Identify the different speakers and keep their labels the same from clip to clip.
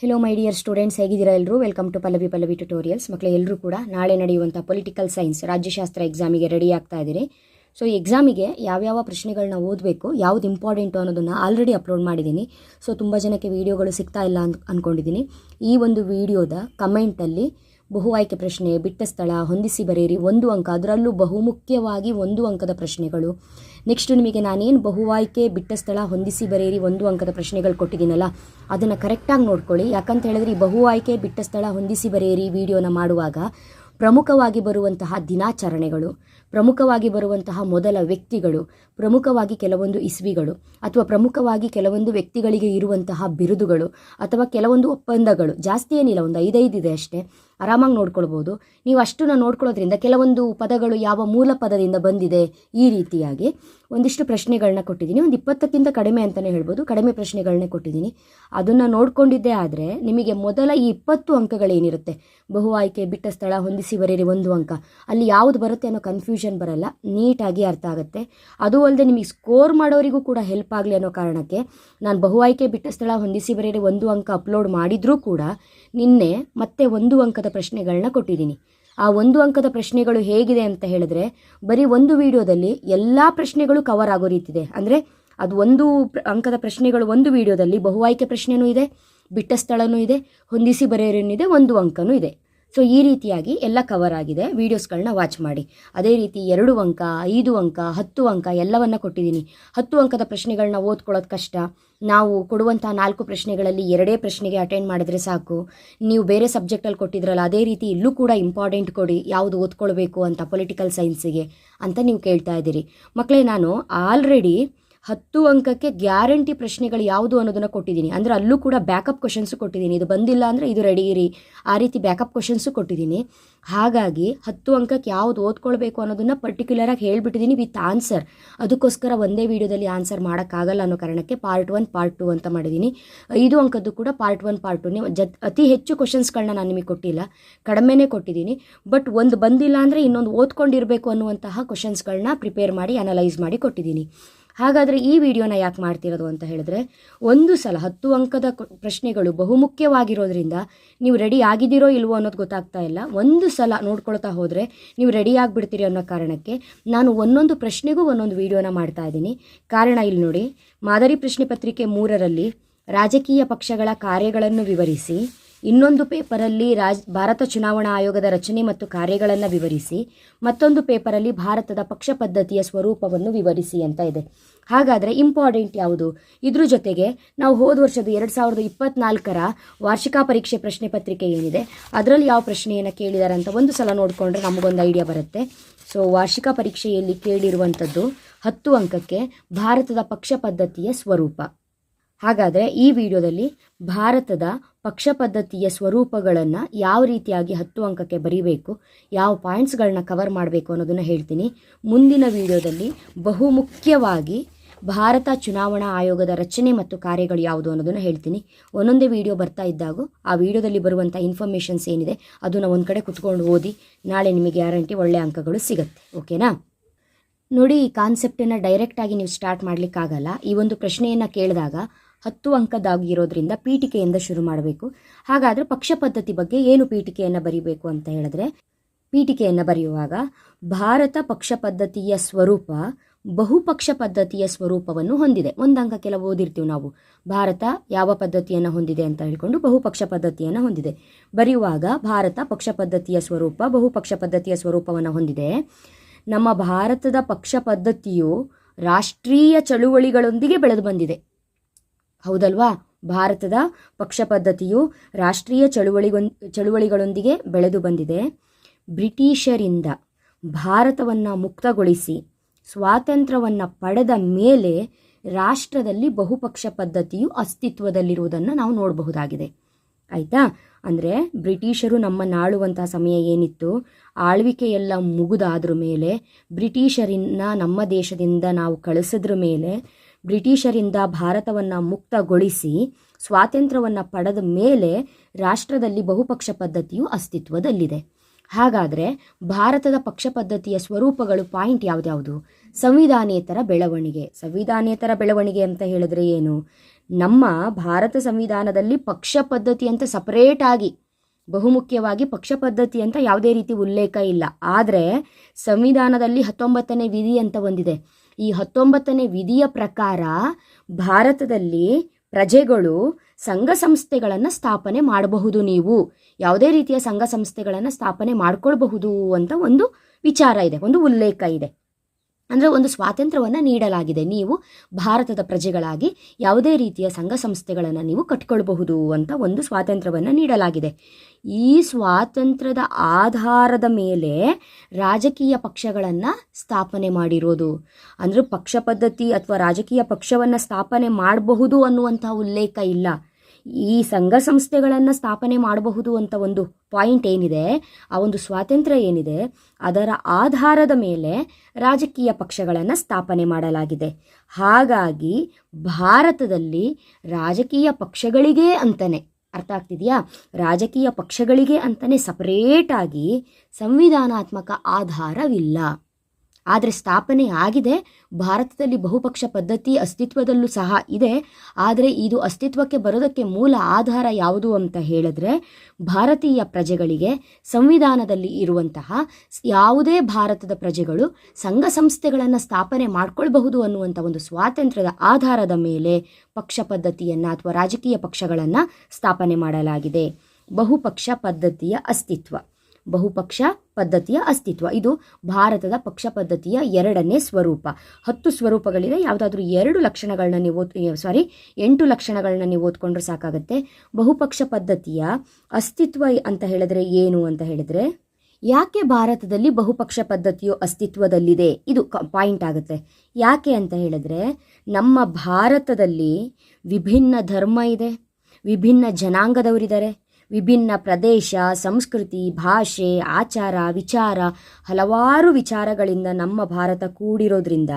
Speaker 1: Hello my dear students ಹೇಗಿದ್ದೀರಾ ಎಲ್ಲರೂ? Welcome to Pallavi Pallavi tutorials ಮಕ್ಕಳು ಎಲ್ಲರೂ ಕೂಡ ನಾಳೆ ನಡೆಯುವಂಥ ಪೊಲಿಟಿಕಲ್ ಸೈನ್ಸ್ ರಾಜ್ಯಶಾಸ್ತ್ರ ಎಕ್ಸಾಮಿಗೆ ರೆಡಿ ಆಗ್ತಾ ಇದ್ದೀರಿ. ಸೊ ಈ ಎಕ್ಸಾಮಿಗೆ ಯಾವ್ಯಾವ ಪ್ರಶ್ನೆಗಳನ್ನ ಓದಬೇಕು, ಯಾವ್ದು ಇಂಪಾರ್ಟೆಂಟು ಅನ್ನೋದನ್ನು ಆಲ್ರೆಡಿ ಅಪ್ಲೋಡ್ ಮಾಡಿದ್ದೀನಿ. ಸೊ ತುಂಬ ಜನಕ್ಕೆ ವೀಡಿಯೋಗಳು ಸಿಗ್ತಾ ಇಲ್ಲ ಅಂತ ಅಂದ್ಕೊಂಡಿದ್ದೀನಿ ಈ ಒಂದು ವಿಡಿಯೋದ ಕಮೆಂಟಲ್ಲಿ ಬಹು ಆಯ್ಕೆ ಪ್ರಶ್ನೆ, ಬಿಟ್ಟ ಸ್ಥಳ, ಹೊಂದಿಸಿ ಬರೆಯಿರಿ. ಒಂದು ಅಂಕ, ಅದರಲ್ಲೂ ಬಹುಮುಖ್ಯವಾಗಿ ಒಂದು ಅಂಕದ ಪ್ರಶ್ನೆಗಳು. ನೆಕ್ಸ್ಟ್ ನಿಮಗೆ ನಾನೇನು ಬಹು ಆಯ್ಕೆ, ಬಿಟ್ಟ ಸ್ಥಳ, ಹೊಂದಿಸಿ ಬರೆಯಿರಿ, ಒಂದು ಅಂಕದ ಪ್ರಶ್ನೆಗಳು ಕೊಟ್ಟಿದ್ದೀನಲ್ಲ, ಅದನ್ನು ಕರೆಕ್ಟಾಗಿ ನೋಡ್ಕೊಳ್ಳಿ. ಯಾಕಂತ ಹೇಳಿದ್ರೆ ಈ ಬಹು ಆಯ್ಕೆ, ಬಿಟ್ಟ ಸ್ಥಳ, ಹೊಂದಿಸಿ ಬರೆಯಿರಿ ವಿಡಿಯೋನ ಮಾಡುವಾಗ ಪ್ರಮುಖವಾಗಿ ಬರುವಂತಹ ದಿನಾಚರಣೆಗಳು. ಪ್ರಮುಖವಾಗಿ ಬರುವಂತಹ ಮೊದಲ ವ್ಯಕ್ತಿಗಳು, ಪ್ರಮುಖವಾಗಿ ಕೆಲವೊಂದು ಇಸ್ವಿಗಳು ಅಥವಾ ಪ್ರಮುಖವಾಗಿ ಕೆಲವೊಂದು ವ್ಯಕ್ತಿಗಳಿಗೆ ಇರುವಂತಹ ಬಿರುದುಗಳು ಅಥವಾ ಕೆಲವೊಂದು ಒಪ್ಪಂದಗಳು, ಜಾಸ್ತಿ ಏನಿಲ್ಲ, ಒಂದು ಐದೈದು ಇದೆ ಅಷ್ಟೇ. ಆರಾಮಾಗಿ ನೋಡ್ಕೊಳ್ಬೋದು. ನೀವು ಅಷ್ಟನ್ನು ನೋಡ್ಕೊಳ್ಳೋದ್ರಿಂದ ಕೆಲವೊಂದು ಪದಗಳು ಯಾವ ಮೂಲ ಪದದಿಂದ ಬಂದಿದೆ ಈ ರೀತಿಯಾಗಿ ಒಂದಿಷ್ಟು ಪ್ರಶ್ನೆಗಳನ್ನ ಕೊಟ್ಟಿದ್ದೀನಿ. ಒಂದು ಇಪ್ಪತ್ತಕ್ಕಿಂತ ಕಡಿಮೆ ಅಂತಲೇ ಹೇಳ್ಬೋದು. ಕಡಿಮೆ ಪ್ರಶ್ನೆಗಳನ್ನೇ ಕೊಟ್ಟಿದ್ದೀನಿ. ಅದನ್ನು ನೋಡ್ಕೊಂಡಿದ್ದೇ ಆದರೆ ನಿಮಗೆ ಮೊದಲ ಈ ಇಪ್ಪತ್ತು ಅಂಕಗಳೇನಿರುತ್ತೆ? ಬಹು ಆಯ್ಕೆ, ಬಿಟ್ಟ ಸ್ಥಳ, ಹೊಂದಿಸಿ ಬರೀರಿ ಒಂದು ಅಂಕ. ಅಲ್ಲಿ ಯಾವುದು ಬರುತ್ತೆ ಅನ್ನೋ ಕನ್ಫ್ಯೂಷನ್ ಬರಲ್ಲ, ನೀಟಾಗಿ ಅರ್ಥ ಆಗುತ್ತೆ. ಅದು ಅಲ್ಲದೆ ನಿಮಗೆ ಸ್ಕೋರ್ ಮಾಡೋರಿಗೂ ಕೂಡ ಹೆಲ್ಪ್ ಆಗಲಿ ಅನ್ನೋ ಕಾರಣಕ್ಕೆ ನಾನು ಬಹು ಆಯ್ಕೆ ಬಿಟ್ಟ ಸ್ಥಳ ಹೊಂದಿಸಿ ಬರೆಯದೆ ಒಂದು ಅಂಕ ಅಪ್ಲೋಡ್ ಮಾಡಿದರೂ ಕೂಡ ನಿನ್ನೆ ಮತ್ತೆ ಒಂದು ಅಂಕದ ಪ್ರಶ್ನೆಗಳನ್ನ ಕೊಟ್ಟಿದ್ದೀನಿ. ಆ ಒಂದು ಅಂಕದ ಪ್ರಶ್ನೆಗಳು ಹೇಗಿದೆ ಅಂತ ಹೇಳಿದ್ರೆ, ಬರೀ ಒಂದು ವಿಡಿಯೋದಲ್ಲಿ ಎಲ್ಲ ಪ್ರಶ್ನೆಗಳು ಕವರ್ ಆಗೋ ರೀತಿದೆ ಅಂದರೆ ಅದು ಒಂದು ಅಂಕದ ಪ್ರಶ್ನೆಗಳು ಒಂದು ವಿಡಿಯೋದಲ್ಲಿ ಬಹು ಆಯ್ಕೆ ಪ್ರಶ್ನೆನೂ ಇದೆ, ಬಿಟ್ಟ ಸ್ಥಳನೂ ಇದೆ, ಹೊಂದಿಸಿ ಬರೆಯೋರೇನಿದೆ ಒಂದು ಅಂಕನೂ ಇದೆ. ಸೊ ಈ ರೀತಿಯಾಗಿ ಎಲ್ಲ ಕವರ್ ಆಗಿದೆ. ವೀಡಿಯೋಸ್ಗಳನ್ನ ವಾಚ್ ಮಾಡಿ. ಅದೇ ರೀತಿ ಎರಡು ಅಂಕ, ಐದು ಅಂಕ, ಹತ್ತು ಅಂಕ ಎಲ್ಲವನ್ನ ಕೊಟ್ಟಿದ್ದೀನಿ. ಹತ್ತು ಅಂಕದ ಪ್ರಶ್ನೆಗಳನ್ನ ಓದ್ಕೊಳ್ಳೋದು ಕಷ್ಟ. ನಾವು ಕೊಡುವಂಥ ನಾಲ್ಕು ಪ್ರಶ್ನೆಗಳಲ್ಲಿ ಎರಡೇ ಪ್ರಶ್ನೆಗೆ ಅಟೆಂಡ್ ಮಾಡಿದ್ರೆ ಸಾಕು. ನೀವು ಬೇರೆ ಸಬ್ಜೆಕ್ಟಲ್ಲಿ ಕೊಟ್ಟಿದ್ರಲ್ಲ, ಅದೇ ರೀತಿ ಇಲ್ಲೂ ಕೂಡ ಇಂಪಾರ್ಟೆಂಟ್ ಕೊಡಿ. ಯಾವುದು ಓದ್ಕೊಳ್ಬೇಕು ಅಂತ ಪೊಲಿಟಿಕಲ್ ಸೈನ್ಸಿಗೆ ಅಂತ ನೀವು ಕೇಳ್ತಾ ಇದ್ದೀರಿ. ಮಕ್ಕಳೇ ನಾನು ಆಲ್ರೆಡಿ ಹತ್ತು ಅಂಕಕ್ಕೆ ಗ್ಯಾರಂಟಿ ಪ್ರಶ್ನೆಗಳು ಯಾವುದು ಅನ್ನೋದನ್ನು ಕೊಟ್ಟಿದ್ದೀನಿ. ಅಂದರೆ ಅಲ್ಲೂ ಕೂಡ ಬ್ಯಾಕಪ್ ಕ್ವಶನ್ಸು ಕೊಟ್ಟಿದ್ದೀನಿ. ಇದು ಬಂದಿಲ್ಲ ಅಂದರೆ ಇದು ರೆಡಿ ಇರಿ. ಆ ರೀತಿ ಬ್ಯಾಕಪ್ ಕ್ವಶನ್ಸು ಕೊಟ್ಟಿದ್ದೀನಿ. ಹಾಗಾಗಿ ಹತ್ತು ಅಂಕಕ್ಕೆ ಯಾವುದು ಓದ್ಕೊಳ್ಬೇಕು ಅನ್ನೋದನ್ನು ಪರ್ಟಿಕ್ಯುಲರಾಗಿ ಹೇಳಿಬಿಟ್ಟಿದ್ದೀನಿ ವಿತ್ ಆನ್ಸರ್ ಅದಕ್ಕೋಸ್ಕರ ಒಂದೇ ವಿಡಿಯೋದಲ್ಲಿ ಆನ್ಸರ್ ಮಾಡೋಕ್ಕಾಗಲ್ಲ ಅನ್ನೋ ಕಾರಣಕ್ಕೆ ಪಾರ್ಟ್ ಒನ್ ಪಾರ್ಟ್ ಟು ಅಂತ ಮಾಡಿದ್ದೀನಿ. ಐದು ಅಂಕದ್ದು ಕೂಡ ಪಾರ್ಟ್ ಒನ್ ಪಾರ್ಟ್ ಟು ನೀವು ಜತ್ ಅತಿ ಹೆಚ್ಚು ಕ್ವಶನ್ಸ್ಗಳನ್ನ ನಾನು ನಿಮಗೆ ಕೊಟ್ಟಿಲ್ಲ. ಕಡಿಮೆನೇ ಕೊಟ್ಟಿದ್ದೀನಿ. ಬಟ್ ಒಂದು ಬಂದಿಲ್ಲ ಅಂದರೆ ಇನ್ನೊಂದು ಓದ್ಕೊಂಡಿರಬೇಕು ಅನ್ನುವಂತಹ ಕ್ವಶನ್ಸ್ಗಳನ್ನ ಪ್ರಿಪೇರ್ ಮಾಡಿ ಅನಲೈಸ್ ಮಾಡಿ ಕೊಟ್ಟಿದ್ದೀನಿ. ಹಾಗಾದರೆ ಈ ವಿಡಿಯೋನ ಯಾಕೆ ಮಾಡ್ತಿರೋದು ಅಂತ ಹೇಳಿದ್ರೆ, ಒಂದು ಸಲ ಹತ್ತು ಅಂಕದ ಪ್ರಶ್ನೆಗಳು ಬಹುಮುಖ್ಯವಾಗಿರೋದ್ರಿಂದ ನೀವು ರೆಡಿ ಆಗಿದ್ದೀರೋ ಇಲ್ವೋ ಅನ್ನೋದು ಗೊತ್ತಾಗ್ತಾ ಇಲ್ಲ. ಒಂದು ಸಲ ನೋಡ್ಕೊಳ್ತಾ ಹೋದರೆ ನೀವು ರೆಡಿ ಆಗಿಬಿಡ್ತೀರಿ ಅನ್ನೋ ಕಾರಣಕ್ಕೆ ನಾನು ಒಂದೊಂದು ಪ್ರಶ್ನೆಗೂ ಒಂದೊಂದು ವಿಡಿಯೋನ ಮಾಡ್ತಾ ಇದ್ದೀನಿ. ಕಾರಣ ಇಲ್ಲಿ ನೋಡಿ, ಮಾದರಿ ಪ್ರಶ್ನೆ ಪತ್ರಿಕೆ ಮೂರರಲ್ಲಿ ರಾಜಕೀಯ ಪಕ್ಷಗಳ ಕಾರ್ಯಗಳನ್ನು ವಿವರಿಸಿ ಇನ್ನೊಂದು ಪೇಪರಲ್ಲಿ ರಾಜ್, ಭಾರತ ಚುನಾವಣಾ ಆಯೋಗದ ರಚನೆ ಮತ್ತು ಕಾರ್ಯಗಳನ್ನು ವಿವರಿಸಿ, ಮತ್ತೊಂದು ಪೇಪರಲ್ಲಿ ಭಾರತದ ಪಕ್ಷ ಪದ್ಧತಿಯ ಸ್ವರೂಪವನ್ನು ವಿವರಿಸಿ ಅಂತ ಇದೆ. ಹಾಗಾದರೆ ಇಂಪಾರ್ಟೆಂಟ್ ಯಾವುದು? ಇದ್ರ ಜೊತೆಗೆ ನಾವು ಹೋದ ವರ್ಷದ ಎರಡು ಸಾವಿರದ ಇಪ್ಪತ್ನಾಲ್ಕರ ವಾರ್ಷಿಕ ಪರೀಕ್ಷೆ ಪ್ರಶ್ನೆ ಪತ್ರಿಕೆ ಏನಿದೆ, ಅದರಲ್ಲಿ ಯಾವ ಪ್ರಶ್ನೆಯನ್ನು ಕೇಳಿದ್ದಾರೆ ಅಂತ ಒಂದು ಸಲ ನೋಡಿಕೊಂಡ್ರೆ ನಮಗೊಂದು ಐಡಿಯಾ ಬರುತ್ತೆ. ಸೊ, ವಾರ್ಷಿಕ ಪರೀಕ್ಷೆಯಲ್ಲಿ ಕೇಳಿರುವಂಥದ್ದು ಹತ್ತು ಅಂಕಕ್ಕೆ ಭಾರತದ ಪಕ್ಷ ಪದ್ಧತಿಯ ಸ್ವರೂಪ. ಹಾಗಾದರೆ ಈ ವಿಡಿಯೋದಲ್ಲಿ ಭಾರತದ ಪಕ್ಷ ಪದ್ಧತಿಯ ಸ್ವರೂಪಗಳನ್ನು ಯಾವ ರೀತಿಯಾಗಿ ಹತ್ತು ಅಂಕಕ್ಕೆ ಬರೀಬೇಕು, ಯಾವ ಪಾಯಿಂಟ್ಸ್ಗಳನ್ನ ಕವರ್ ಮಾಡಬೇಕು ಅನ್ನೋದನ್ನು ಹೇಳ್ತೀನಿ. ಮುಂದಿನ ವಿಡಿಯೋದಲ್ಲಿ ಬಹುಮುಖ್ಯವಾಗಿ ಭಾರತ ಚುನಾವಣಾ ಆಯೋಗದ ರಚನೆ ಮತ್ತು ಕಾರ್ಯಗಳು ಯಾವುದು ಅನ್ನೋದನ್ನು ಹೇಳ್ತೀನಿ. ಒಂದೊಂದೇ ವಿಡಿಯೋ ಬರ್ತಾ ಇದ್ದಾಗೂ ಆ ವಿಡಿಯೋದಲ್ಲಿ ಬರುವಂಥ ಇನ್ಫಾರ್ಮೇಷನ್ಸ್ ಏನಿದೆ ಅದನ್ನು ಒಂದು ಕಡೆ ಕುತ್ಕೊಂಡು ಓದಿ ನಾಳೆ ನಿಮಗೆ ಗ್ಯಾರಂಟಿ ಒಳ್ಳೆಯ ಅಂಕಗಳು ಸಿಗುತ್ತೆ. ಓಕೆನಾ ನೋಡಿ, ಈ ಕಾನ್ಸೆಪ್ಟನ್ನು ಡೈರೆಕ್ಟಾಗಿ ನೀವು ಸ್ಟಾರ್ಟ್ ಮಾಡಲಿಕ್ಕಾಗಲ್ಲ. ಈ ಒಂದು ಪ್ರಶ್ನೆಯನ್ನು ಕೇಳಿದಾಗ ಹತ್ತು ಅಂಕದಾಗಿರೋದ್ರಿಂದ ಪೀಠಿಕೆಯಿಂದ ಶುರು ಮಾಡಬೇಕು. ಹಾಗಾದರೆ ಪಕ್ಷ ಪದ್ಧತಿ ಬಗ್ಗೆ ಏನು ಪೀಠಿಕೆಯನ್ನು ಬರೀಬೇಕು ಅಂತ ಹೇಳಿದ್ರೆ, ಪೀಠಿಕೆಯನ್ನು ಬರೆಯುವಾಗ ಭಾರತ ಪಕ್ಷ ಪದ್ಧತಿಯ ಸ್ವರೂಪ ಬಹುಪಕ್ಷ ಪದ್ಧತಿಯ ಸ್ವರೂಪವನ್ನು ಹೊಂದಿದೆ. ಒಂದು ಅಂಕ ಕೆಲವು ಓದಿರ್ತೀವಿ ನಾವು. ಭಾರತ ಯಾವ ಪದ್ಧತಿಯನ್ನು ಹೊಂದಿದೆ ಅಂತ ಹೇಳಿಕೊಂಡು ಬಹುಪಕ್ಷ ಪದ್ಧತಿಯನ್ನು ಹೊಂದಿದೆ. ಬರೆಯುವಾಗ ಭಾರತ ಪಕ್ಷ ಪದ್ಧತಿಯ ಸ್ವರೂಪ ಬಹುಪಕ್ಷ ಪದ್ಧತಿಯ ಸ್ವರೂಪವನ್ನು ಹೊಂದಿದೆ. ನಮ್ಮ ಭಾರತದ ಪಕ್ಷ ಪದ್ಧತಿಯು ರಾಷ್ಟ್ರೀಯ ಚಳುವಳಿಗಳೊಂದಿಗೆ ಬೆಳೆದು ಬಂದಿದೆ. ಹೌದಲ್ವಾ? ಭಾರತದ ಪಕ್ಷ ಪದ್ಧತಿಯು ರಾಷ್ಟ್ರೀಯ ಚಳುವಳಿಗೊಂದ್, ಚಳುವಳಿಗಳೊಂದಿಗೆ ಬೆಳೆದು ಬಂದಿದೆ. ಬ್ರಿಟಿಷರಿಂದ ಭಾರತವನ್ನು ಮುಕ್ತಗೊಳಿಸಿ ಸ್ವಾತಂತ್ರ್ಯವನ್ನು ಪಡೆದ ಮೇಲೆ ರಾಷ್ಟ್ರದಲ್ಲಿ ಬಹುಪಕ್ಷ ಪದ್ಧತಿಯು ಅಸ್ತಿತ್ವದಲ್ಲಿರುವುದನ್ನು ನಾವು ನೋಡಬಹುದಾಗಿದೆ. ಆಯಿತಾ? ಅಂದರೆ ಬ್ರಿಟಿಷರು ನಮ್ಮನ್ನಾಳುವಂತಹ ಸಮಯ ಏನಿತ್ತು? ಆಳ್ವಿಕೆ ಎಲ್ಲ ಮುಗಿದಾದ್ರ ಮೇಲೆ ಬ್ರಿಟಿಷರನ್ನ ನಮ್ಮ ದೇಶದಿಂದ ನಾವು ಕಳಿಸಿದ್ರ ಮೇಲೆ ಬ್ರಿಟಿಷರಿಂದ ಭಾರತವನ್ನು ಮುಕ್ತಗೊಳಿಸಿ ಸ್ವಾತಂತ್ರ್ಯವನ್ನು ಪಡೆದ ಮೇಲೆ ರಾಷ್ಟ್ರದಲ್ಲಿ ಬಹುಪಕ್ಷ ಪದ್ಧತಿಯು ಅಸ್ತಿತ್ವದಲ್ಲಿದೆ. ಹಾಗಾದರೆ ಭಾರತದ ಪಕ್ಷ ಪದ್ಧತಿಯ ಸ್ವರೂಪಗಳು ಪಾಯಿಂಟ್ ಯಾವುದ್ಯಾವುದು? ಸಂವಿಧಾನೇತರ ಬೆಳವಣಿಗೆ. ಸಂವಿಧಾನೇತರ ಬೆಳವಣಿಗೆ ಅಂತ ಹೇಳಿದ್ರೆ ಏನು? ನಮ್ಮ ಭಾರತ ಸಂವಿಧಾನದಲ್ಲಿ ಪಕ್ಷ ಪದ್ಧತಿ ಅಂತ ಸಪರೇಟಾಗಿ ಬಹುಮುಖ್ಯವಾಗಿ ಪಕ್ಷ ಪದ್ಧತಿ ಅಂತ ಯಾವುದೇ ರೀತಿ ಉಲ್ಲೇಖ ಇಲ್ಲ. ಆದರೆ ಸಂವಿಧಾನದಲ್ಲಿ ಹತ್ತೊಂಬತ್ತನೇ ವಿಧಿ ಅಂತ ಒಂದಿದೆ. ಈ ಹತ್ತೊಂಬತ್ತನೇ ವಿಧಿಯ ಪ್ರಕಾರ ಭಾರತದಲ್ಲಿ ಪ್ರಜೆಗಳು ಸಂಘ ಸಂಸ್ಥೆಗಳನ್ನು ಸ್ಥಾಪನೆ ಮಾಡಬಹುದು ನೀವು. ಯಾವುದೇ ರೀತಿಯ ಸಂಘ ಸಂಸ್ಥೆಗಳನ್ನು ಸ್ಥಾಪನೆ ಮಾಡಿಕೊಳ್ಬಹುದು ಅಂತ ಒಂದು ವಿಚಾರ ಇದೆ, ಒಂದು ಉಲ್ಲೇಖ ಇದೆ. ಅಂದರೆ ಒಂದು ಸ್ವಾತಂತ್ರ್ಯವನ್ನು ನೀಡಲಾಗಿದೆ. ನೀವು ಭಾರತದ ಪ್ರಜೆಗಳಾಗಿ ಯಾವುದೇ ರೀತಿಯ ಸಂಘ ಸಂಸ್ಥೆಗಳನ್ನು ನೀವು ಕಟ್ಕೊಳ್ಬಹುದು ಅಂತ ಒಂದು ಸ್ವಾತಂತ್ರ್ಯವನ್ನು ನೀಡಲಾಗಿದೆ. ಈ ಸ್ವಾತಂತ್ರ್ಯದ ಆಧಾರದ ಮೇಲೆ ರಾಜಕೀಯ ಪಕ್ಷಗಳನ್ನು ಸ್ಥಾಪನೆ ಮಾಡಿರೋದು. ಅಂದರೆ ಪಕ್ಷ ಪದ್ಧತಿ ಅಥವಾ ರಾಜಕೀಯ ಪಕ್ಷವನ್ನು ಸ್ಥಾಪನೆ ಮಾಡಬಹುದು ಅನ್ನುವಂಥ ಉಲ್ಲೇಖ ಇಲ್ಲ. ಈ ಸಂಘ ಸಂಸ್ಥೆಗಳನ್ನು ಸ್ಥಾಪನೆ ಮಾಡಬಹುದು ಅಂತ ಒಂದು ಪಾಯಿಂಟ್ ಏನಿದೆ, ಆ ಒಂದು ಸ್ವಾತಂತ್ರ್ಯ ಏನಿದೆ, ಅದರ ಆಧಾರದ ಮೇಲೆ ರಾಜಕೀಯ ಪಕ್ಷಗಳನ್ನು ಸ್ಥಾಪನೆ ಮಾಡಲಾಗಿದೆ. ಹಾಗಾಗಿ ಭಾರತದಲ್ಲಿ ರಾಜಕೀಯ ಪಕ್ಷಗಳಿಗೇ ಅಂತಲೇ ಅರ್ಥ ಆಗ್ತಿದೆಯಾ? ರಾಜಕೀಯ ಪಕ್ಷಗಳಿಗೆ ಅಂತಲೇ ಸಪರೇಟಾಗಿ ಸಂವಿಧಾನಾತ್ಮಕ ಆಧಾರವಿಲ್ಲ. ಆದರೆ ಸ್ಥಾಪನೆ ಆಗಿದೆ. ಭಾರತದಲ್ಲಿ ಬಹುಪಕ್ಷ ಪದ್ಧತಿ ಅಸ್ತಿತ್ವದಲ್ಲೂ ಸಹ ಇದೆ. ಆದರೆ ಇದು ಅಸ್ತಿತ್ವಕ್ಕೆ ಬರೋದಕ್ಕೆ ಮೂಲ ಆಧಾರ ಯಾವುದು ಅಂತ ಹೇಳಿದ್ರೆ ಭಾರತೀಯ ಪ್ರಜೆಗಳಿಗೆ ಸಂವಿಧಾನದಲ್ಲಿ ಇರುವಂತಹ ಯಾವುದೇ ಭಾರತದ ಪ್ರಜೆಗಳು ಸಂಘ ಸಂಸ್ಥೆಗಳನ್ನು ಸ್ಥಾಪನೆ ಮಾಡಿಕೊಳ್ಬಹುದು ಅನ್ನುವಂಥ ಒಂದು ಸ್ವಾತಂತ್ರ್ಯದ ಆಧಾರದ ಮೇಲೆ ಪಕ್ಷ ಪದ್ಧತಿಯನ್ನು ಅಥವಾ ರಾಜಕೀಯ ಪಕ್ಷಗಳನ್ನು ಸ್ಥಾಪನೆ ಮಾಡಲಾಗಿದೆ. ಬಹುಪಕ್ಷ ಪದ್ಧತಿಯ ಅಸ್ತಿತ್ವ. ಬಹುಪಕ್ಷ ಪದ್ಧತಿಯ ಅಸ್ತಿತ್ವ. ಇದು ಭಾರತದ ಪಕ್ಷ ಪದ್ಧತಿಯ ಎರಡನೇ ಸ್ವರೂಪ. ಹತ್ತು ಸ್ವರೂಪಗಳಿದೆ ಯಾವುದಾದ್ರೂ ಎರಡು ಲಕ್ಷಣಗಳನ್ನ ನೀವು ಓದ್ ಸಾರಿ ಎಂಟು ಲಕ್ಷಣಗಳನ್ನ ನೀವು ಓದ್ಕೊಂಡ್ರೆ ಸಾಕಾಗುತ್ತೆ. ಬಹುಪಕ್ಷ ಪದ್ಧತಿಯ ಅಸ್ತಿತ್ವ ಅಂತ ಹೇಳಿದ್ರೆ ಏನು ಅಂತ ಹೇಳಿದ್ರೆ, ಯಾಕೆ ಭಾರತದಲ್ಲಿ ಬಹುಪಕ್ಷ ಪದ್ಧತಿಯು ಅಸ್ತಿತ್ವದಲ್ಲಿದೆ? ಇದು ಪಾಯಿಂಟ್ ಆಗುತ್ತೆ. ಯಾಕೆ ಅಂತ ಹೇಳಿದ್ರೆ, ನಮ್ಮ ಭಾರತದಲ್ಲಿ ವಿಭಿನ್ನ ಧರ್ಮ ಇದೆ. ವಿಭಿನ್ನ ಜನಾಂಗದವರಿದ್ದಾರೆ. ವಿಭಿನ್ನ ಪ್ರದೇಶ, ಸಂಸ್ಕೃತಿ, ಭಾಷೆ, ಆಚಾರ, ವಿಚಾರ, ಹಲವಾರು ವಿಚಾರಗಳಿಂದ ನಮ್ಮ ಭಾರತ ಕೂಡಿರೋದ್ರಿಂದ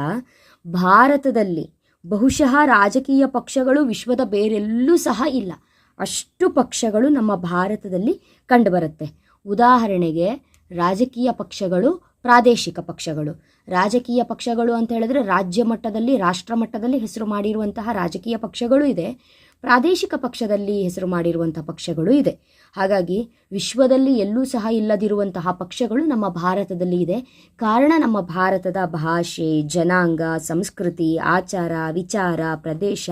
Speaker 1: ಭಾರತದಲ್ಲಿ ಬಹುಶಃ ರಾಜಕೀಯ ಪಕ್ಷಗಳು ವಿಶ್ವದ ಬೇರೆಲ್ಲೂ ಸಹ ಇಲ್ಲ. ಅಷ್ಟು ಪಕ್ಷಗಳು ನಮ್ಮ ಭಾರತದಲ್ಲಿ ಕಂಡುಬರುತ್ತೆ. ಉದಾಹರಣೆಗೆ ರಾಜಕೀಯ ಪಕ್ಷಗಳು ಪ್ರಾದೇಶಿಕ ಪಕ್ಷಗಳು. ರಾಜಕೀಯ ಪಕ್ಷಗಳು ಅಂತ ಹೇಳಿದ್ರೆ ರಾಜ್ಯ ಮಟ್ಟದಲ್ಲಿ, ರಾಷ್ಟ್ರ ಮಟ್ಟದಲ್ಲಿ ಹೆಸರು ಮಾಡಿರುವಂತಹ ರಾಜಕೀಯ ಪಕ್ಷಗಳು ಇದೆ. ಪ್ರಾದೇಶಿಕ ಪಕ್ಷದಲ್ಲಿ ಹೆಸರು ಮಾಡಿರುವಂತಹ ಪಕ್ಷಗಳು ಇದೆ. ಹಾಗಾಗಿ ವಿಶ್ವದಲ್ಲಿ ಎಲ್ಲೂ ಸಹ ಇಲ್ಲದಿರುವಂತಹ ಪಕ್ಷಗಳು ನಮ್ಮ ಭಾರತದಲ್ಲಿ ಇದೆ. ಕಾರಣ ನಮ್ಮ ಭಾರತದ ಭಾಷೆ, ಜನಾಂಗ, ಸಂಸ್ಕೃತಿ, ಆಚಾರ, ವಿಚಾರ, ಪ್ರದೇಶ,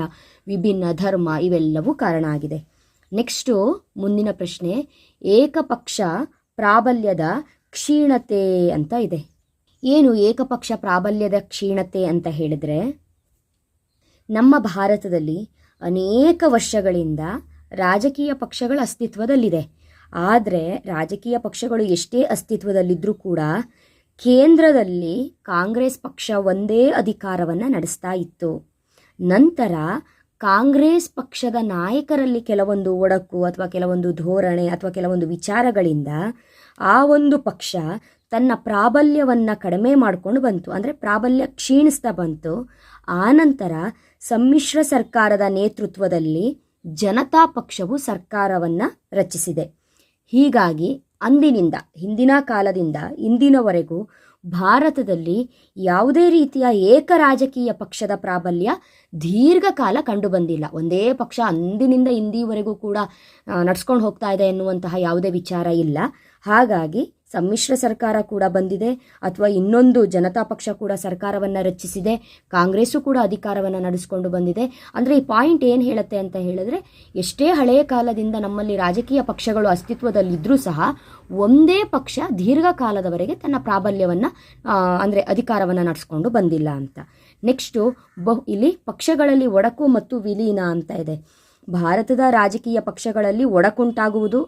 Speaker 1: ವಿಭಿನ್ನ ಧರ್ಮ ಇವೆಲ್ಲವೂ ಕಾರಣ ಆಗಿದೆ. ನೆಕ್ಸ್ಟು ಮುಂದಿನ ಪ್ರಶ್ನೆ, ಏಕಪಕ್ಷ ಪ್ರಾಬಲ್ಯದ ಕ್ಷೀಣತೆ ಅಂತ ಇದೆ. ಏನು ಏಕಪಕ್ಷ ಪ್ರಾಬಲ್ಯದ ಕ್ಷೀಣತೆ ಅಂತ ಹೇಳಿದರೆ, ನಮ್ಮ ಭಾರತದಲ್ಲಿ ಅನೇಕ ವರ್ಷಗಳಿಂದ ರಾಜಕೀಯ ಪಕ್ಷಗಳ ಅಸ್ತಿತ್ವದಲ್ಲಿದೆ. ಆದರೆ ರಾಜಕೀಯ ಪಕ್ಷಗಳು ಎಷ್ಟೇ ಅಸ್ತಿತ್ವದಲ್ಲಿದ್ದರೂ ಕೂಡ ಕೇಂದ್ರದಲ್ಲಿ ಕಾಂಗ್ರೆಸ್ ಪಕ್ಷ ಒಂದೇ ಅಧಿಕಾರವನ್ನು ನಡೆಸ್ತಾ ಇತ್ತು. ನಂತರ ಕಾಂಗ್ರೆಸ್ ಪಕ್ಷದ ನಾಯಕರಲ್ಲಿ ಕೆಲವೊಂದು ಒಡಕು ಅಥವಾ ಕೆಲವೊಂದು ಧೋರಣೆ ಅಥವಾ ಕೆಲವೊಂದು ವಿಚಾರಗಳಿಂದ ಆ ಒಂದು ಪಕ್ಷ ತನ್ನ ಪ್ರಾಬಲ್ಯವನ್ನು ಕಡಿಮೆ ಮಾಡಿಕೊಂಡು ಬಂತು. ಅಂದರೆ ಪ್ರಾಬಲ್ಯ ಕ್ಷೀಣಿಸ್ತಾ ಬಂತು. ಆನಂತರ ಸಮ್ಮಿಶ್ರ ಸರ್ಕಾರದ ನೇತೃತ್ವದಲ್ಲಿ ಜನತಾ ಪಕ್ಷವು ಸರ್ಕಾರವನ್ನು ರಚಿಸಿದೆ. ಹೀಗಾಗಿ ಅಂದಿನಿಂದ, ಹಿಂದಿನ ಕಾಲದಿಂದ ಇಂದಿನವರೆಗೂ ಭಾರತದಲ್ಲಿ ಯಾವುದೇ ರೀತಿಯ ಏಕ ರಾಜಕೀಯ ಪಕ್ಷದ ಪ್ರಾಬಲ್ಯ ದೀರ್ಘಕಾಲ ಕಂಡುಬಂದಿಲ್ಲ. ಒಂದೇ ಪಕ್ಷ ಅಂದಿನಿಂದ ಇಂದಿವರೆಗೂ ಕೂಡ ನಡ್ಸ್ಕೊಂಡು ಹೋಗ್ತಾ ಇದೆ ಎನ್ನುವಂತಹ ಯಾವುದೇ ವಿಚಾರ ಇಲ್ಲ. ಹಾಗಾಗಿ ಸಮ್ಮಿಶ್ರ ಸರ್ಕಾರ ಕೂಡ ಬಂದಿದೆ ಅಥವಾ ಇನ್ನೊಂದು ಜನತಾ ಪಕ್ಷ ಕೂಡ ಸರ್ಕಾರವನ್ನು ರಚಿಸಿದೆ, ಕಾಂಗ್ರೆಸ್ಸು ಕೂಡ ಅಧಿಕಾರವನ್ನು ನಡೆಸಿಕೊಂಡು ಬಂದಿದೆ. ಅಂದರೆ ಈ ಪಾಯಿಂಟ್ ಏನು ಹೇಳುತ್ತೆ ಅಂತ ಹೇಳಿದ್ರೆ, ಎಷ್ಟೇ ಹಳೆಯ ಕಾಲದಿಂದ ನಮ್ಮಲ್ಲಿ ರಾಜಕೀಯ ಪಕ್ಷಗಳು ಅಸ್ತಿತ್ವದಲ್ಲಿದ್ದರೂ ಸಹ ಒಂದೇ ಪಕ್ಷ ದೀರ್ಘಕಾಲದವರೆಗೆ ತನ್ನ ಪ್ರಾಬಲ್ಯವನ್ನು ಅಂದರೆ ಅಧಿಕಾರವನ್ನು ನಡೆಸ್ಕೊಂಡು ಬಂದಿಲ್ಲ ಅಂತ. ನೆಕ್ಸ್ಟು, ಬಹು, ಇಲ್ಲಿ ಪಕ್ಷಗಳಲ್ಲಿ ಒಡಕು ಮತ್ತು ವಿಲೀನ ಅಂತ ಇದೆ. ಭಾರತದ ರಾಜಕೀಯ ಪಕ್ಷಗಳಲ್ಲಿ ಒಡಕುಂಟಾಗುವುದು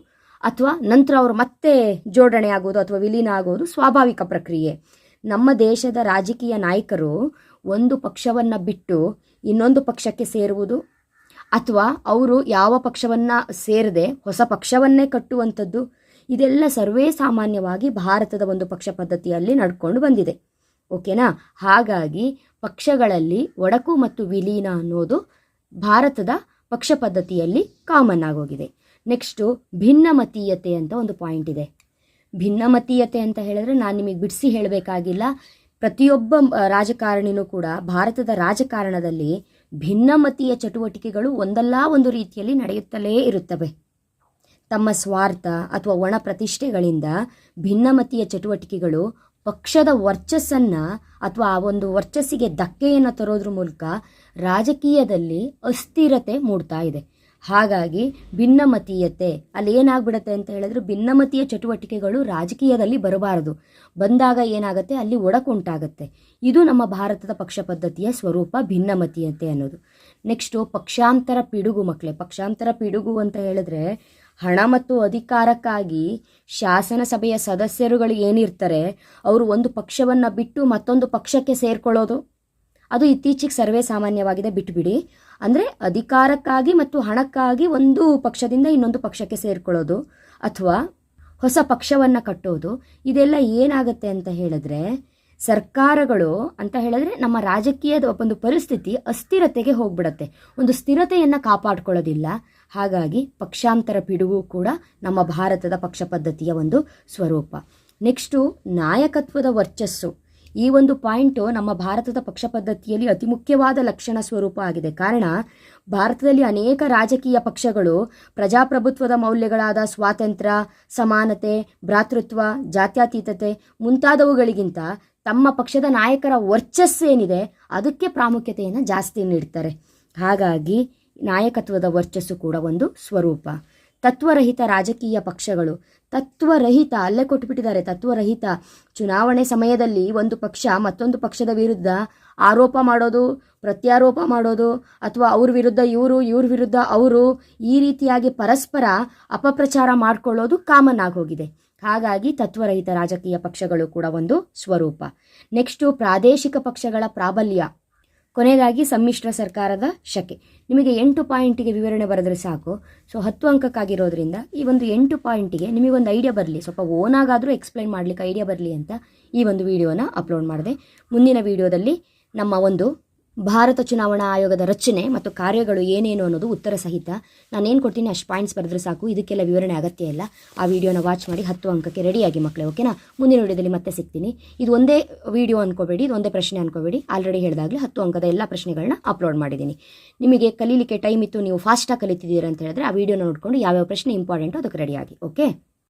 Speaker 1: ಅಥವಾ ನಂತರ ಅವರು ಮತ್ತೆ ಜೋಡಣೆ ಆಗೋದು ಅಥವಾ ವಿಲೀನ ಆಗೋದು ಸ್ವಾಭಾವಿಕ ಪ್ರಕ್ರಿಯೆ. ನಮ್ಮ ದೇಶದ ರಾಜಕೀಯ ನಾಯಕರು ಒಂದು ಪಕ್ಷವನ್ನು ಬಿಟ್ಟು ಇನ್ನೊಂದು ಪಕ್ಷಕ್ಕೆ ಸೇರುವುದು ಅಥವಾ ಅವರು ಯಾವ ಪಕ್ಷವನ್ನು ಸೇರದೆ ಹೊಸ ಪಕ್ಷವನ್ನೇ ಕಟ್ಟುವಂಥದ್ದು, ಇದೆಲ್ಲ ಸರ್ವೇ ಸಾಮಾನ್ಯವಾಗಿ ಭಾರತದ ಒಂದು ಪಕ್ಷ ಪದ್ಧತಿಯಲ್ಲಿ ನಡ್ಕೊಂಡು ಬಂದಿದೆ. ಓಕೆನಾ? ಹಾಗಾಗಿ ಪಕ್ಷಗಳಲ್ಲಿ ಒಡಕು ಮತ್ತು ವಿಲೀನ ಅನ್ನೋದು ಭಾರತದ ಪಕ್ಷ ಪದ್ಧತಿಯಲ್ಲಿ ಕಾಮನ್ ಆಗೋಗಿದೆ. ನೆಕ್ಸ್ಟು ಭಿನ್ನಮತೀಯತೆ ಅಂತ ಒಂದು ಪಾಯಿಂಟ್ ಇದೆ. ಭಿನ್ನಮತೀಯತೆ ಅಂತ ಹೇಳಿದ್ರೆ ನಾನು ನಿಮಗೆ ಬಿಡಿಸಿ ಹೇಳಬೇಕಾಗಿಲ್ಲ. ಪ್ರತಿಯೊಬ್ಬ ರಾಜಕಾರಣಿನೂ ಕೂಡ ಭಾರತದ ರಾಜಕಾರಣದಲ್ಲಿ ಭಿನ್ನಮತೀಯ ಚಟುವಟಿಕೆಗಳು ಒಂದಲ್ಲ ಒಂದು ರೀತಿಯಲ್ಲಿ ನಡೆಯುತ್ತಲೇ ಇರುತ್ತವೆ. ತಮ್ಮ ಸ್ವಾರ್ಥ ಅಥವಾ ಒಣ ಪ್ರತಿಷ್ಠೆಗಳಿಂದ ಭಿನ್ನಮತೀಯ ಚಟುವಟಿಕೆಗಳು ಪಕ್ಷದ ವರ್ಚಸ್ಸನ್ನು ಅಥವಾ ಆ ಒಂದು ವರ್ಚಸ್ಸಿಗೆ ಧಕ್ಕೆಯನ್ನು ತರೋದ್ರ ಮೂಲಕ ರಾಜಕೀಯದಲ್ಲಿ ಅಸ್ಥಿರತೆ ಮೂಡ್ತಾ ಇದೆ. ಹಾಗಾಗಿ ಭಿನ್ನಮತೀಯತೆ. ಅಲ್ಲಿ ಏನಾಗ್ಬಿಡುತ್ತೆ ಅಂತ ಹೇಳಿದ್ರೆ ಭಿನ್ನಮತೀಯ ಚಟುವಟಿಕೆಗಳು ರಾಜಕೀಯದಲ್ಲಿ ಬರಬಾರದು. ಬಂದಾಗ ಏನಾಗುತ್ತೆ? ಅಲ್ಲಿ ಒಡಕುಂಟಾಗುತ್ತೆ. ಇದು ನಮ್ಮ ಭಾರತದ ಪಕ್ಷ ಪದ್ಧತಿಯ ಸ್ವರೂಪ ಭಿನ್ನಮತೀಯತೆ ಅನ್ನೋದು. ನೆಕ್ಸ್ಟು ಪಕ್ಷಾಂತರ ಪಿಡುಗು ಮಕ್ಕಳೇ ಪಕ್ಷಾಂತರ ಪಿಡುಗು ಅಂತ ಹೇಳಿದ್ರೆ ಹಣ ಮತ್ತು ಅಧಿಕಾರಕ್ಕಾಗಿ ಶಾಸನ ಸಭೆಯ ಸದಸ್ಯರುಗಳು ಏನಿರ್ತಾರೆ? ಅವರು ಒಂದು ಪಕ್ಷವನ್ನು ಬಿಟ್ಟು ಮತ್ತೊಂದು ಪಕ್ಷಕ್ಕೆ ಸೇರ್ಕೊಳ್ಳೋದು? ಅದು ಇತ್ತೀಚೆಗೆ ಸರ್ವೇ ಸಾಮಾನ್ಯವಾಗಿದೆ ಬಿಟ್ಟುಬಿಡಿ ಅಂದರೆ ಅಧಿಕಾರಕ್ಕಾಗಿ ಮತ್ತು ಹಣಕ್ಕಾಗಿ ಒಂದು ಪಕ್ಷದಿಂದ ಇನ್ನೊಂದು ಪಕ್ಷಕ್ಕೆ ಸೇರ್ಕೊಳ್ಳೋದು ಅಥವಾ ಹೊಸ ಪಕ್ಷವನ್ನು ಕಟ್ಟೋದು, ಇದೆಲ್ಲ ಏನಾಗುತ್ತೆ ಅಂತ ಹೇಳಿದ್ರೆ ಸರ್ಕಾರಗಳು ಅಂತ ಹೇಳಿದ್ರೆ ನಮ್ಮ ರಾಜಕೀಯದ ಒಂದು ಪರಿಸ್ಥಿತಿ ಅಸ್ಥಿರತೆಗೆ ಹೋಗ್ಬಿಡತ್ತೆ. ಒಂದು ಸ್ಥಿರತೆಯನ್ನು ಕಾಪಾಡ್ಕೊಳ್ಳೋದಿಲ್ಲ. ಹಾಗಾಗಿ ಪಕ್ಷಾಂತರ ಪಿಡುಗು ಕೂಡ ನಮ್ಮ ಭಾರತದ ಪಕ್ಷ ಪದ್ಧತಿಯ ಒಂದು ಸ್ವರೂಪ. ನೆಕ್ಸ್ಟು ನಾಯಕತ್ವದ ವರ್ಚಸ್ಸು. ಈ ಒಂದು ಪಾಯಿಂಟು ನಮ್ಮ ಭಾರತದ ಪಕ್ಷ ಪದ್ಧತಿಯಲ್ಲಿ ಅತಿ ಮುಖ್ಯವಾದ ಲಕ್ಷಣ ಸ್ವರೂಪ ಆಗಿದೆ. ಕಾರಣ, ಭಾರತದಲ್ಲಿ ಅನೇಕ ರಾಜಕೀಯ ಪಕ್ಷಗಳು ಪ್ರಜಾಪ್ರಭುತ್ವದ ಮೌಲ್ಯಗಳಾದ ಸ್ವಾತಂತ್ರ್ಯ, ಸಮಾನತೆ, ಭ್ರಾತೃತ್ವ, ಜಾತ್ಯತೀತತೆ ಮುಂತಾದವುಗಳಿಗಿಂತ ತಮ್ಮ ಪಕ್ಷದ ನಾಯಕರ ವರ್ಚಸ್ಸೇನಿದೆ ಅದಕ್ಕೆ ಪ್ರಾಮುಖ್ಯತೆಯನ್ನು ಜಾಸ್ತಿ ನೀಡ್ತಾರೆ. ಹಾಗಾಗಿ ನಾಯಕತ್ವದ ವರ್ಚಸ್ಸು ಕೂಡ ಒಂದು ಸ್ವರೂಪ. ತತ್ವರಹಿತ ರಾಜಕೀಯ ಪಕ್ಷಗಳು. ತತ್ವರಹಿತ ಅಲ್ಲೇ ಕೊಟ್ಟುಬಿಟ್ಟಿದ್ದಾರೆ ತತ್ವರಹಿತ ಚುನಾವಣೆ ಸಮಯದಲ್ಲಿ ಒಂದು ಪಕ್ಷ ಮತ್ತೊಂದು ಪಕ್ಷದ ವಿರುದ್ಧ ಆರೋಪ ಮಾಡೋದು, ಪ್ರತ್ಯಾರೋಪ ಮಾಡೋದು, ಅಥವಾ ಅವ್ರ ವಿರುದ್ಧ ಇವರು, ಇವ್ರ ವಿರುದ್ಧ ಅವರು ಈ ರೀತಿಯಾಗಿ ಪರಸ್ಪರ ಅಪಪ್ರಚಾರ ಮಾಡಿಕೊಳ್ಳೋದು ಕಾಮನ್ ಆಗೋಗಿದೆ. ಹಾಗಾಗಿ ತತ್ವರಹಿತ ರಾಜಕೀಯ ಪಕ್ಷಗಳು ಕೂಡ ಒಂದು ಸ್ವರೂಪ. ನೆಕ್ಸ್ಟು ಪ್ರಾದೇಶಿಕ ಪಕ್ಷಗಳ ಪ್ರಾಬಲ್ಯ. ಕೊನೆಯದಾಗಿ ಸಮ್ಮಿಶ್ರ ಸರ್ಕಾರದ ಶಕೆ. ನಿಮಗೆ ಎಂಟು ಪಾಯಿಂಟಿಗೆ ವಿವರಣೆ ಬರೆದರೆ ಸಾಕು. ಸೊ, ಹತ್ತು ಅಂಕಕ್ಕಾಗಿರೋದ್ರಿಂದ ಈ ಒಂದು ಎಂಟು ಪಾಯಿಂಟಿಗೆ ನಿಮಗೊಂದು ಐಡಿಯಾ ಬರಲಿ. ಸ್ವಲ್ಪ ಓನಾಗಾದರೂ ಎಕ್ಸ್ಪ್ಲೈನ್ ಮಾಡಲಿಕ್ಕೆ ಐಡಿಯಾ ಬರಲಿ ಅಂತ ಈ ಒಂದು ವಿಡಿಯೋನ ಅಪ್ಲೋಡ್ ಮಾಡಿದೆ. ಮುಂದಿನ ವಿಡಿಯೋದಲ್ಲಿ ನಮ್ಮ ಒಂದು ಭಾರತ ಚುನಾವಣಾ ಆಯೋಗದ ರಚನೆ ಮತ್ತು ಕಾರ್ಯಗಳು ಏನೇನು ಅನ್ನೋದು ಉತ್ತರ ಸಹಿತ ನಾನೇನು ಕೊಡ್ತೀನಿ, ಅಷ್ಟು ಪಾಯಿಂಟ್ಸ್ ಬರೆದ್ರೆ ಸಾಕು. ಇದಕ್ಕೆಲ್ಲ ವಿವರಣೆ ಅಗತ್ಯ ಇಲ್ಲ. ಆ ವಿಡಿಯೋನ ವಾಚ್ ಮಾಡಿ ಹತ್ತು ಅಂಕಕ್ಕೆ ರೆಡಿಯಾಗಿ ಮಕ್ಕಳೇ ಓಕೆನಾ ಮುಂದಿನ ವಿಡಿಯೋದಲ್ಲಿ ಮತ್ತೆ ಸಿಗ್ತೀನಿ. ಇದು ಒಂದೇ ವಿಡಿಯೋ ಅನ್ಕೋಬೇಡಿ, ಇದು ಒಂದೇ ಪ್ರಶ್ನೆ ಅನ್ಕೋಬೇಡಿ. ಆಲ್ರೆಡಿ ಹೇಳಿದಾಗಲೇ ಹತ್ತು ಅಂಕದ ಎಲ್ಲ ಪ್ರಶ್ನೆಗಳನ್ನ ಅಪ್ಲೋಡ್ ಮಾಡಿದ್ದೀನಿ. ನಿಮಗೆ ಕಲೀಲಿಕ್ಕೆ ಟೈಮ್ ಇತ್ತು, ನೀವು ಫಾಸ್ಟಾಗಿ ಕಲಿತಿದ್ದೀರಾ ಅಂತ ಹೇಳಿದ್ರೆ ಆ ವಿಡಿಯೋನ ನೋಡಿಕೊಂಡು ಯಾವ್ಯಾವ ಪ್ರಶ್ನೆ ಇಂಪಾರ್ಟೆಂಟು ಅದಕ್ಕೆ ರೆಡಿಯಾಗಿ ಓಕೆ